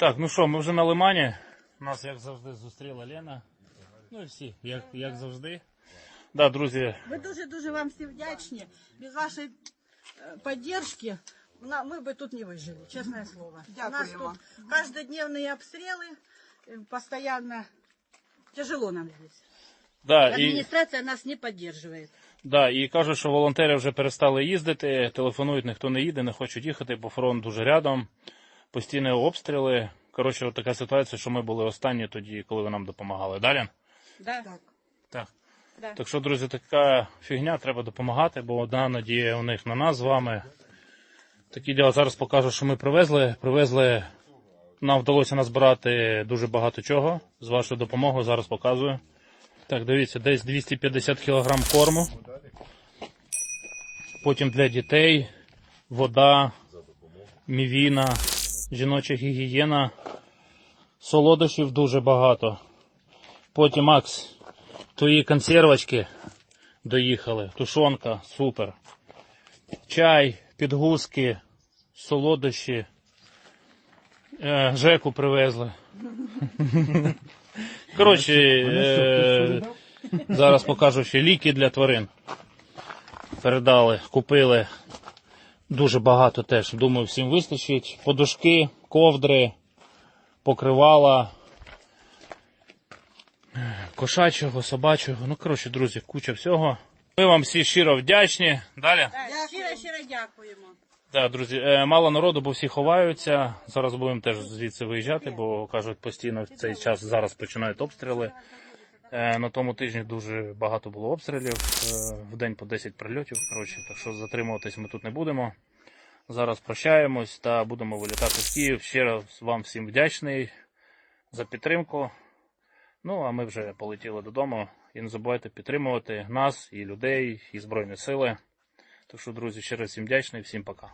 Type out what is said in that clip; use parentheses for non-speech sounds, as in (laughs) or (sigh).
Так, ну що, ми вже на Лимані. Нас, як завжди, зустріла Лена. Ну і всі, як, як завжди. Да, друзі, Ми дуже-дуже вам всі вдячні. Без вашої е, підтримки на- ми би тут не вижили, чесне слово. У нас Дякуємо. тут каждодневные обстрелы, э, постоянно тяжело нам здесь. да, і, Администрация нас не поддерживает. да, і кажуть, що волонтери вже перестали їздити, телефонують, ніхто не їде, не хочуть їхати, бо фронт дуже рядом, постійні обстріли. Коротше, от така ситуація, що ми були останні тоді, коли ви нам допомагали. Далі? Да. Так. Так. Да. Так що, друзі, така фігня, треба допомагати, бо одна надія у них на нас з вами. Такі діла зараз покажу, що ми привезли. Привезли, нам вдалося назбирати дуже багато чого. З вашою допомогою зараз показую. Так, дивіться, десь 250 кг корму. Потім для дітей, вода, мівіна, жіноча гігієна, солодощів дуже багато. Потім Макс, твої консервочки доїхали, тушонка, супер. Чай, підгузки, солодощі. Е, Жеку привезли. (laughs) Коротше, е, зараз покажу ще ліки для тварин. Передали, купили. Дуже багато теж. Думаю, всім вистачить. Подушки, ковдри, покривала кошачого, собачого. Ну, коротше, друзі, куча всього. Ми вам всі щиро вдячні. Далі. Щиро-щиро дякуємо. Так, друзі, е, мало народу, бо всі ховаються. Зараз будемо теж звідси виїжджати, бо кажуть, постійно в цей час зараз починають обстріли. Е, На тому тижні дуже багато було обстрілів, е, в день по 10 прильотів. Коротше, так що затримуватись ми тут не будемо. Зараз прощаємось та будемо вилітати в Київ. Ще раз вам всім вдячний за підтримку. Ну, а ми вже полетіли додому. І не забувайте підтримувати нас, і людей, і Збройні Сили. Так що, друзі, ще раз всім вдячний, всім пока.